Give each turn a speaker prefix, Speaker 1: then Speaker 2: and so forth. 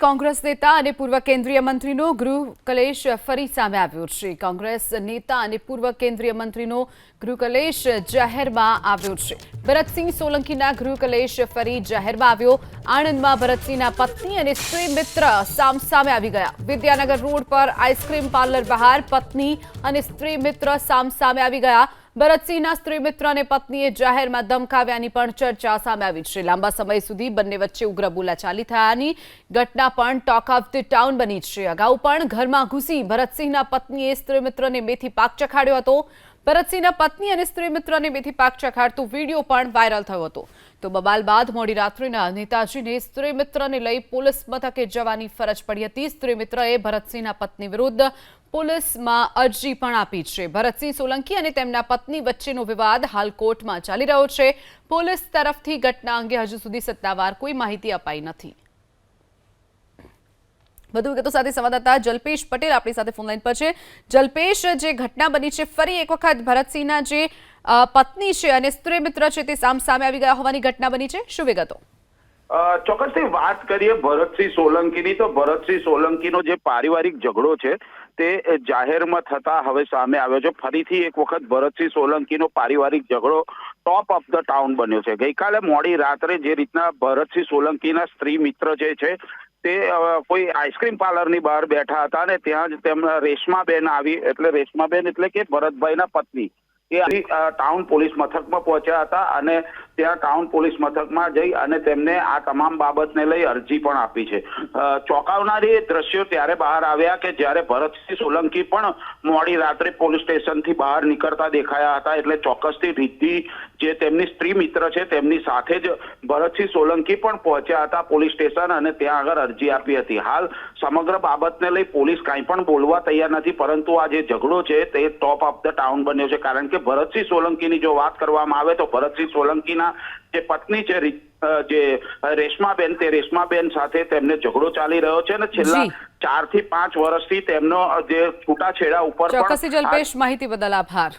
Speaker 1: કોંગ્રેસ નેતા અને પૂર્વ કેન્દ્રીય મંત્રીનો ગૃહ કલેશ ફરી સામે આવ્યો છે. કોંગ્રેસ નેતા અને પૂર્વ કેન્દ્રીય મંત્રીનો ગૃહ કલેશ જાહેરમાં આવ્યો છે. ભરતસિંહ સોલંકીના ગૃહ કલેશ ફરી જાહેરમાં આવ્યો. આણંદમાં ભરતસિંહના પત્ની અને સ્ત્રી મિત્ર સામસામે આવી ગયા. વિદ્યાનગર રોડ પર આઈસ્ક્રીમ પાર્લર બહાર પત્ની અને સ્ત્રી મિત્ર સામસામે આવી ગયા. ભરતસિંહના સ્ત્રી મિત્ર અને પત્નીએ જાહેરમાં ધમકાવ્યાની પણ ચર્ચા સામે આવી છે. લાંબા સમય સુધી બંને વચ્ચે ઉગ્ર બોલાચાલી થયાની ઘટના પણ ટોક ઓફ ધી ટાઉન બની છે. અગાઉ પણ ઘરમાં ઘૂસી ભરતસિંહના પત્નીએ સ્ત્રી મિત્રને મેથી પાક ચખાડ્યો હતો. ભરતસિંહના પત્ની અને સ્ત્રી મિત્રને મેથી પાક ચખાડતો વીડિયો પણ વાયરલ થયો હતો. તો બબાલ બાદ મોડી રાત્રિના નેતાજીને સ્ત્રી મિત્રને લઈ પોલીસ મથકે જવાની ફરજ પડી હતી. સ્ત્રી મિત્રએ ભરતસિંહના પત્ની વિરુદ્ધ પોલીસમાં અરજી પણ આપી છે. ભરતસિંહ સોલંકી અને તેમના પત્ની વચ્ચેનો વિવાદ હાલ કોર્ટમાં ચાલી રહ્યો છે. પોલીસ તરફથી ઘટના અંગે હજુ સુધી સત્તાવાર કોઈ માહિતી અપાઈ નથી. વધુ વિગતો સાથે સંવાદદાતા જલ્પેશ પટેલ આપણી સાથે ફોનલાઈન પર છે. જલ્પેશ, જે ઘટના બની છે, ફરી એક વખત ભરતસિંહના જે પત્ની છે અને સ્ત્રી મિત્ર છે તે સામસામે આવી ગયા હોવાની ઘટના બની છે. શું વિગતો?
Speaker 2: ચોક્કસથી વાત કરીએ ભરતસિંહ સોલંકીની, તો ભરતસિંહ સોલંકીનો જે પારિવારિક ઝઘડો છે તે જાહેરમાં થતા હવે સામે આવ્યો છે. ફરીથી એક વખત ભરતસિંહ સોલંકીનો પારિવારિક ઝઘડો ટોપ ઓફ ધ ટાઉન બન્યો છે. ગઈકાલે મોડી રાત્રે જે રીતના ભરતસિંહ સોલંકીના સ્ત્રી મિત્ર જે છે તે કોઈ આઈસ્ક્રીમ પાર્લરની બહાર બેઠા હતા અને ત્યાં જ તેમના રેશમાબેન આવી, એટલે રેશમાબેન એટલે કે ભરતભાઈના પત્ની. એ ટાઉન પોલીસ મથકમાં પહોંચ્યા હતા અને ત્યાં ટાઉન પોલીસ મથકમાં જઈ અને તેમને આ તમામ બાબતને લઈ અરજી પણ આપી છે. ચોંકાવનારી દ્રશ્યો ત્યારે બહાર આવ્યા કે જ્યારે ભરતસિંહ સોલંકી પણ મોડી રાત્રે પોલીસ સ્ટેશનથી બહાર નીકળતા દેખાયા હતા એટલે ચોક્કસથી રિદ્ધિ જે તેમની સ્ત્રી મિત્ર છે તેમની સાથે જ ભરતસિંહ સોલંકી પણ પહોંચ્યા હતા પોલીસ સ્ટેશન અને ત્યાં આગળ અરજી આપી હતી. હાલ સમગ્ર બાબતને લઈ પોલીસ કાંઈ પણ બોલવા તૈયાર નથી, પરંતુ આ જે ઝઘડો છે તે ટોપ ઓફ ધ ટાઉન બન્યો છે. કારણ કે ભરતસિંહ સોલંકીની જો વાત કરવામાં આવે તો ભરતસિંહ સોલંકીના જે પત્ની છે જે રેશમાબેન તે રેશમાબેન સાથે તેમને ઝઘડો ચાલી રહ્યો છે અને છેલ્લા ચારથી પાંચ વર્ષથી તેમનો જે છૂટાછેડા ઉપર
Speaker 1: જલ્પેશ માહિતી બદલ આભાર.